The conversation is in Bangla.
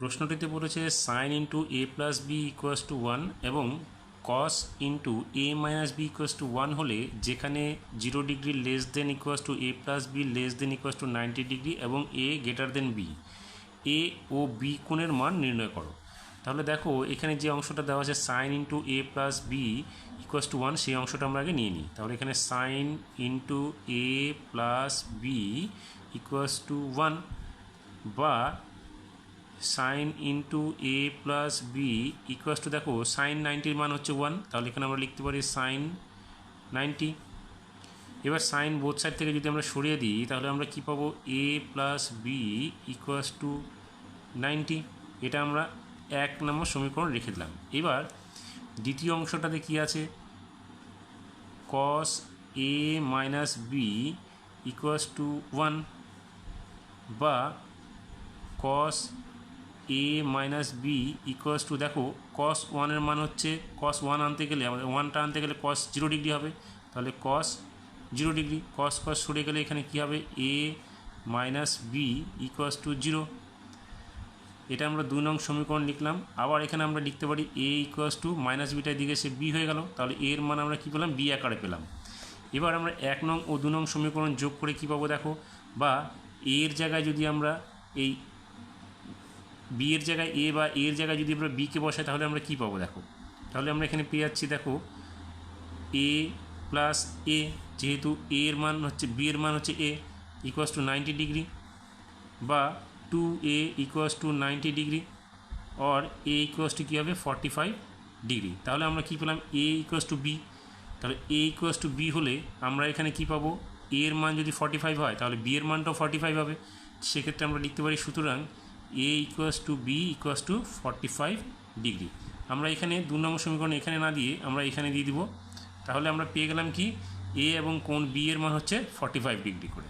প্রশ্নটিতে বলেছে sine into A plus B equals to one এবং cos into A minus B equals to one হলে যেখানে zero degree less than equals to A plus B less than equals to ninety degree এবং A greater than B A O B কোণের মান নির্ণয় করো। তাহলে দেখো, এখানে যে অংশটা দেওয়া আছে sine into A plus B equals to one সেই অংশটা আমরা আগে নিয়ে নিই। তাহলে এখানে sine into A plus B equals to one বা sine into A plus B equals to দেখো সাইন নাইনটির মান হচ্ছে ওয়ান তাহলে এখানে আমরা লিখতে পারি সাইন নাইনটি এবার সাইন বোথ সাইড থেকে যদি আমরা সরিয়ে দিই, তাহলে আমরা কী পাবো? A plus B equals to ninety এটা আমরা এক নম্বর সমীকরণ রেখে দিলাম। এবার দ্বিতীয় অংশটাতে কী আছে? Cos A minus B equals to one বা cos A minus B equals to দেখো কস ওয়ানের মান হচ্ছে কস ওয়ান আনতে গেলে, আমাদের ওয়ানটা আনতে গেলে কস জিরো ডিগ্রি হবে। তাহলে কস জিরো ডিগ্রি কস কস সরে গেলে এখানে কী হবে? A minus B equals to zero এটা আমরা দুই নং সমীকরণ লিখলাম। আবার এখানে আমরা লিখতে পারি এ ইকুয়াস টু মাইনাস বিটার দিকে সে বি হয়ে গেল। তাহলে এর মান আমরা কী পেলাম? বি আকারে পেলাম। এবার আমরা এক নং ও দু নং সমীকরণ যোগ করে কী পাবো দেখো? বা এর জায়গায় যদি আমরা এই বি এর জায়গায় এ বা এর জায়গায় যদি আমরা বিকে বসাই, তাহলে আমরা কী পাবো দেখো? তাহলে আমরা এখানে পেয়ে যাচ্ছি দেখো এ প্লাস এ যেহেতু এর মান হচ্ছে বি এর মান হচ্ছে A equals to ninety degree বা two A equals to ninety degree or A equals to কী হবে? ফর্টি ফাইভ ডিগ্রি তাহলে আমরা কী পেলাম? এ ইকুয়াস টু বি তাহলে এ ইকুয়াস টু বি হলে আমরা এখানে কী পাবো? এর মান যদি ফর্টি ফাইভ হয়, তাহলে বি এর মানটাও ফর্টি ফাইভ হবে। সেক্ষেত্রে আমরা লিখতে পারি সুতরাং A equals to B equals to forty five degree আমরা এখানে দু নম্বর সমীকরণ এখানে না দিয়ে আমরা এখানে দিয়ে দিব। তাহলে আমরা পেয়ে গেলাম কি? এ এবং কোন বি এর মান হচ্ছে ফর্টি ফাইভ ডিগ্রি করে।